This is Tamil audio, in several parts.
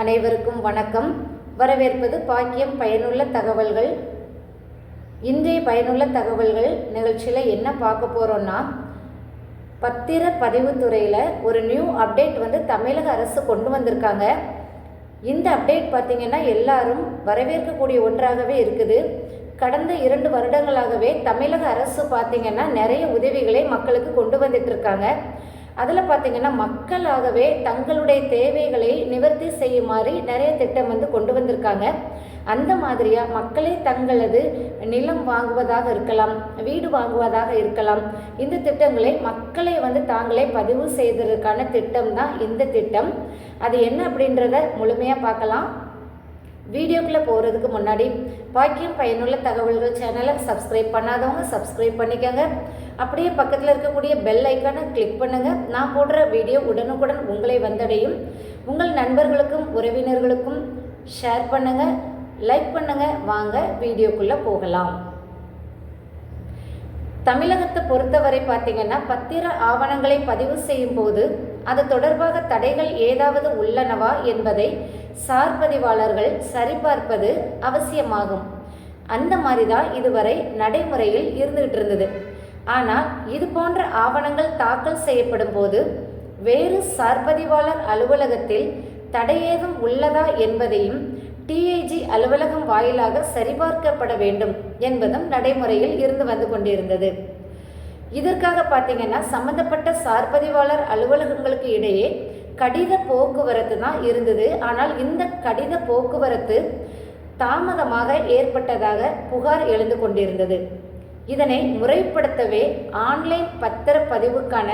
அனைவருக்கும் வணக்கம். வரவேற்பது பாக்கியம் பயனுள்ள தகவல்கள். இன்றைய பயனுள்ள தகவல்கள் நிகழ்ச்சியில் என்ன பார்க்க போகிறோன்னா பத்திர பதிவுத்துறையில் ஒரு நியூ அப்டேட் வந்து தமிழக அரசு கொண்டு வந்திருக்காங்க. இந்த அப்டேட் பார்த்திங்கன்னா எல்லாரும் வரவேற்கக்கூடிய ஒன்றாகவே இருக்குது. கடந்த இரண்டு வருடங்களாகவே தமிழக அரசு பார்த்திங்கன்னா நிறைய உதவிகளை மக்களுக்கு கொண்டு வந்துட்டு இருக்காங்க. அதில் பார்த்திங்கன்னா மக்களாகவே தங்களுடைய தேவைகளை நிவர்த்தி செய்யுமாறு நிறைய திட்டம் வந்து கொண்டு வந்திருக்காங்க. அந்த மாதிரியாக மக்களே தங்களது நிலம் வாங்குவதாக இருக்கலாம் வீடு வாங்குவதாக இருக்கலாம். இந்த திட்டங்களை மக்களை வந்து தாங்களே பதிவு செய்ததற்கான திட்டம் தான் இந்த திட்டம். அது என்ன அப்படின்றத முழுமையாக பார்க்கலாம். வீடியோக்குள்ளே போகிறதுக்கு முன்னாடி பாக்கியம் பயனுள்ள தகவல்கள் சேனலை சப்ஸ்கிரைப் பண்ணாதவங்க சப்ஸ்கிரைப் பண்ணிக்கோங்க. அப்படியே பக்கத்தில் இருக்கக்கூடிய பெல் ஐக்கானை கிளிக் பண்ணுங்கள் நான் போடுற வீடியோ உடனுக்குடன் உங்களை வந்தடையும். உங்கள் நண்பர்களுக்கும் உறவினர்களுக்கும் ஷேர் பண்ணுங்கள் லைக் பண்ணுங்கள் வாங்க வீடியோக்குள்ளே போகலாம். தமிழகத்தை பொறுத்தவரை பார்த்தீங்கன்னா பத்திர ஆவணங்களை பதிவு செய்யும் போது அது தொடர்பாக தடைகள் ஏதாவது உள்ளனவா என்பதை சார்பதிவாளர்கள் சரிபார்ப்பது அவசியமாகும். அந்த மாதிரி தான் இதுவரை நடைமுறையில் இருந்துகிட்டு இருந்தது ஆனால் இது போன்ற ஆவணங்கள் தாக்கல் செய்யப்படும் போது வேறு சார்பதிவாளர் அலுவலகத்தில் தடையேதும் உள்ளதா என்பதையும் டிஐஜி அலுவலகம் வாயிலாக சரிபார்க்கப்பட வேண்டும் என்பதும் நடைமுறையில் இருந்து வந்து கொண்டிருந்தது. இதற்காக பார்த்தீங்கன்னா சம்பந்தப்பட்ட சார்பதிவாளர் அலுவலகங்களுக்கு இடையே கடித போக்குவரத்து தான் இருந்தது. ஆனால் இந்த கடித போக்குவரத்து தாமதமாக ஏற்பட்டதாக புகார் எழுந்து கொண்டிருந்தது. இதனை முறைப்படுத்தவே ஆன்லைன் பத்திரப்பதிவுக்கான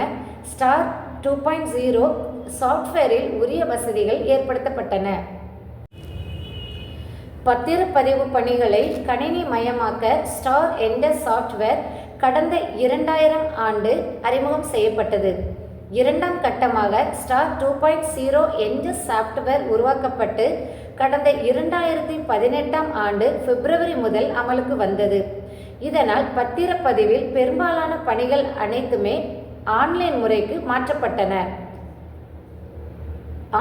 ஸ்டார் டூ பாயிண்ட் ஜீரோ சாஃப்ட்வேரில் உரிய வசதிகள் ஏற்படுத்தப்பட்டன. பத்திரப்பதிவு பணிகளை கணினி மயமாக்க ஸ்டார் என்ற சாஃப்ட்வேர் கடந்த இரண்டாயிரம் ஆண்டு அறிமுகம் செய்யப்பட்டது. இரண்டாம் கட்டமாக ஸ்டார் டூ பாயிண்ட் ஜீரோ என்ற சாஃப்ட்வேர் உருவாக்கப்பட்டு கடந்த இரண்டாயிரத்தி பதினெட்டாம் ஆண்டு பிப்ரவரி முதல் அமலுக்கு வந்தது. இதனால் பத்திரப்பதிவில் பெரும்பாலான பணிகள் அனைத்துமே ஆன்லைன் முறைக்கு மாற்றப்பட்டன.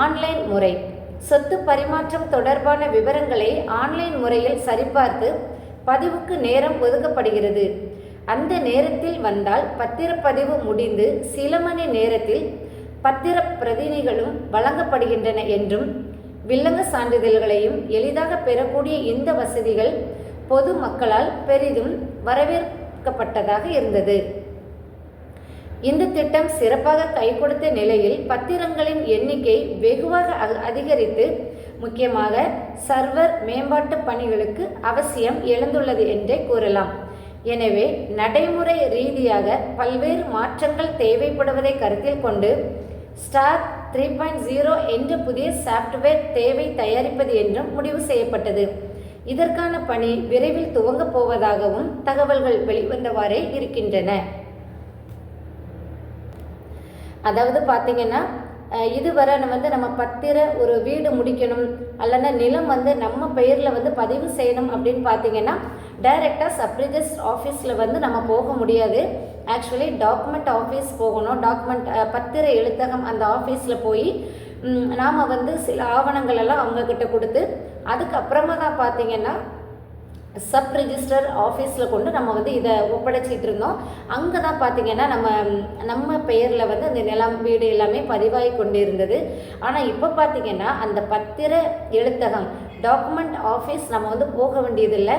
ஆன்லைன் முறை. சொத்து பரிமாற்றம் தொடர்பான விவரங்களை ஆன்லைன் முறையில் சரிபார்த்து பதிவுக்கு நேரம் ஒதுக்கப்படுகிறது. அந்த நேரத்தில் வந்தால் பத்திரப்பதிவு முடிந்து சில மணி நேரத்தில் பத்திர பிரதிநிதிகளும் வழங்கப்படுகின்றன என்றும் வில்லங்க சான்றிதழ்களையும் எளிதாக பெறக்கூடிய இந்த வசதிகள் பொது மக்களால் பெரிதும் வரவேற்கப்பட்டதாக இருந்தது. இந்த திட்டம் சிறப்பாக கை கொடுத்த நிலையில் பத்திரங்களின் எண்ணிக்கை வெகுவாக அதிகரித்து முக்கியமாக சர்வர் மேம்பாட்டு பணிகளுக்கு அவசியம் எழுந்துள்ளது என்றே கூறலாம். எனவே நடைமுறை ரீதியாக பல்வேறு மாற்றங்கள் தேவைப்படுவதை கருத்தில் கொண்டு ஸ்டார் த்ரீ பாயிண்ட் ஜீரோ என்ற புதிய சாஃப்ட்வேர் தேவை தயாரிப்பது என்றும் முடிவு செய்யப்பட்டது. இதற்கான பணி விரைவில் துவங்கப் போவதாகவும் தகவல்கள் வெளிவந்தவாறே இருக்கின்றன. அதாவது பார்த்தீங்கன்னா இதுவரை வந்து நம்ம பத்திர ஒரு வீடு முடிக்கணும் அல்லனா நிலம் வந்து நம்ம பெயரில் வந்து பதிவு செய்யணும் அப்படின்னு பார்த்தீங்கன்னா டைரெக்டாக சப்ரிஜிஸ்ட் ஆஃபீஸில் வந்து நம்ம போக முடியாது. ஆக்சுவலி டாக்குமெண்ட் ஆஃபீஸ் போகணும். டாக்குமெண்ட் பத்திர எழுத்தகம் அந்த ஆஃபீஸில் போய் நாம் வந்து சில ஆவணங்கள் எல்லாம் அவங்கக்கிட்ட கொடுத்து அதுக்கப்புறமா தான் பார்த்தீங்கன்னா சப் ரிஜிஸ்டர் ஆஃபீஸில் கொண்டு நம்ம வந்து இதை ஒப்படைச்சிட்டு இருந்தோம். அங்கே தான் பார்த்திங்கன்னா நம்ம நம்ம பெயரில் வந்து அந்த நிலம் வீடு எல்லாமே பதிவாகி கொண்டு இருந்தது. ஆனால் இப்போ பார்த்திங்கன்னா அந்த பத்திர எழுத்தகம் டாக்குமெண்ட் ஆஃபீஸ் நம்ம வந்து போக வேண்டியதில்லை.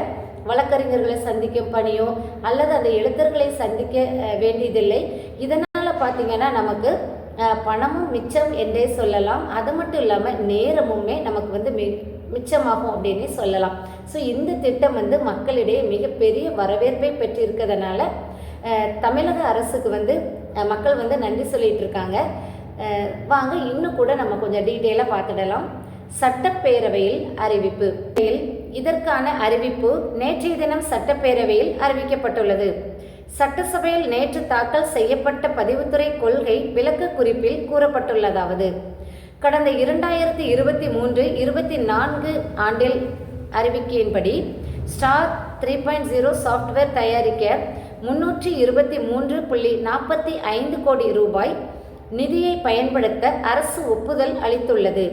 வழக்கறிஞர்களை சந்திக்கும் பணியோ அல்லது அந்த எழுத்தர்களை சந்திக்க வேண்டியதில்லை. இதனால் பார்த்திங்கன்னா நமக்கு பணமும் மிச்சம் என்றே சொல்லலாம். அது மட்டும் இல்லாமல் நேரமுமே நமக்கு வந்து மி மிச்சமாகும் அப்படின்னு சொல்லலாம். ஸோ இந்த திட்டம் வந்து மக்களிடையே மிகப்பெரிய வரவேற்பை பெற்றிருக்கிறதுனால தமிழக அரசுக்கு வந்து மக்கள் வந்து நன்றி சொல்லிட்டு இருக்காங்க. வாங்க இன்னும் கூட நம்ம கொஞ்சம் டீட்டெயிலாக பார்த்துடலாம். சட்டப்பேரவையில் அறிவிப்பு. இதற்கான அறிவிப்பு நேற்றைய தினம் சட்டப்பேரவையில் அறிவிக்கப்பட்டுள்ளது. சட்டசபையில் நேற்று தாக்கல் செய்யப்பட்ட பதிவுத்துறை கொள்கை விளக்க குறிப்பில் கூறப்பட்டுள்ளதாவது. கடந்த இரண்டாயிரத்தி இருபத்தி மூன்று இருபத்தி நான்கு ஆண்டில் அறிவிக்கையின்படி star three point zero software தயாரிக்க முன்னூற்றி இருபத்தி மூன்று புள்ளி நாற்பத்தி ஐந்து கோடி ரூபாய் நிதியை பயன்படுத்த அரசு ஒப்புதல் அளித்துள்ளது.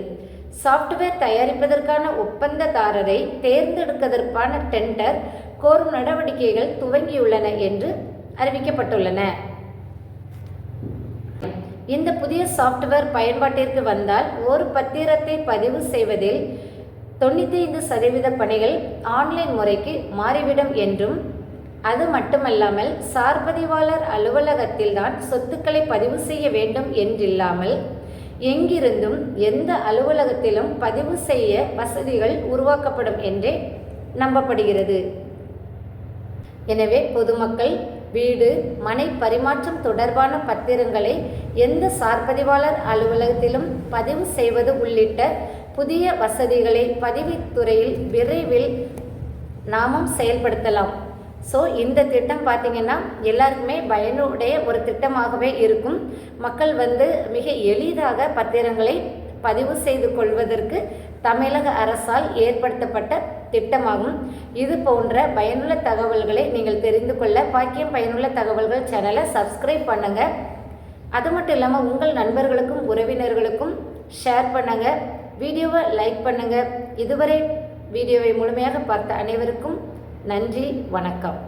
சாஃப்ட்வேர் தயாரிப்பதற்கான ஒப்பந்ததாரரை தேர்ந்தெடுப்பதற்கான டெண்டர் கோரும் நடவடிக்கைகள் துவங்கியுள்ளன என்று அறிவிக்கப்பட்டுள்ளன. இந்த புதிய சாஃப்ட்வேர் பயன்பாட்டிற்கு வந்தால் ஒரு பத்திரத்தை பதிவு செய்வதில் தொண்ணூத்தைந்து சதவீத பணிகள் ஆன்லைன் முறைக்கு மாறிவிடும் என்றும் அது மட்டுமல்லாமல் சார்பதிவாளர் அலுவலகத்தில்தான் சொத்துக்களை பதிவு செய்ய வேண்டும் என்றில்லாமல் எங்கிருந்தும் எந்த அலுவலகத்திலும் பதிவு செய்ய வசதிகள் உருவாக்கப்படும் என்றே நம்பப்படுகிறது. எனவே பொதுமக்கள் வீடு மனை பரிமாற்றம் தொடர்பான பத்திரங்களை எந்த சார்பதிவாளர் அலுவலகத்திலும் பதிவு செய்வது உள்ளிட்ட புதிய வசதிகளை பதிவுத்துறையில் விரைவில் நாமும் செயல்படுத்தலாம். ஸோ இந்த திட்டம் பார்த்திங்கன்னா எல்லாருக்குமே பயனுடைய ஒரு திட்டமாகவே இருக்கும். மக்கள் வந்து மிக எளிதாக பத்திரங்களை பதிவு செய்து கொள்வதற்கு தமிழக அரசால் ஏற்படுத்தப்பட்ட திட்டமாகும். இது போன்ற பயனுள்ள தகவல்களை நீங்கள் தெரிந்து கொள்ள பாக்கியம் பயனுள்ள தகவல்கள் சேனலை சப்ஸ்கிரைப் பண்ணுங்கள் அது மட்டும் இல்லாமல் உங்கள் நண்பர்களுக்கும் உறவினர்களுக்கும் ஷேர் பண்ணுங்கள் வீடியோவை லைக் பண்ணுங்கள் இதுவரை வீடியோவை முழுமையாக பார்த்த அனைவருக்கும் நன்றி வணக்கம்.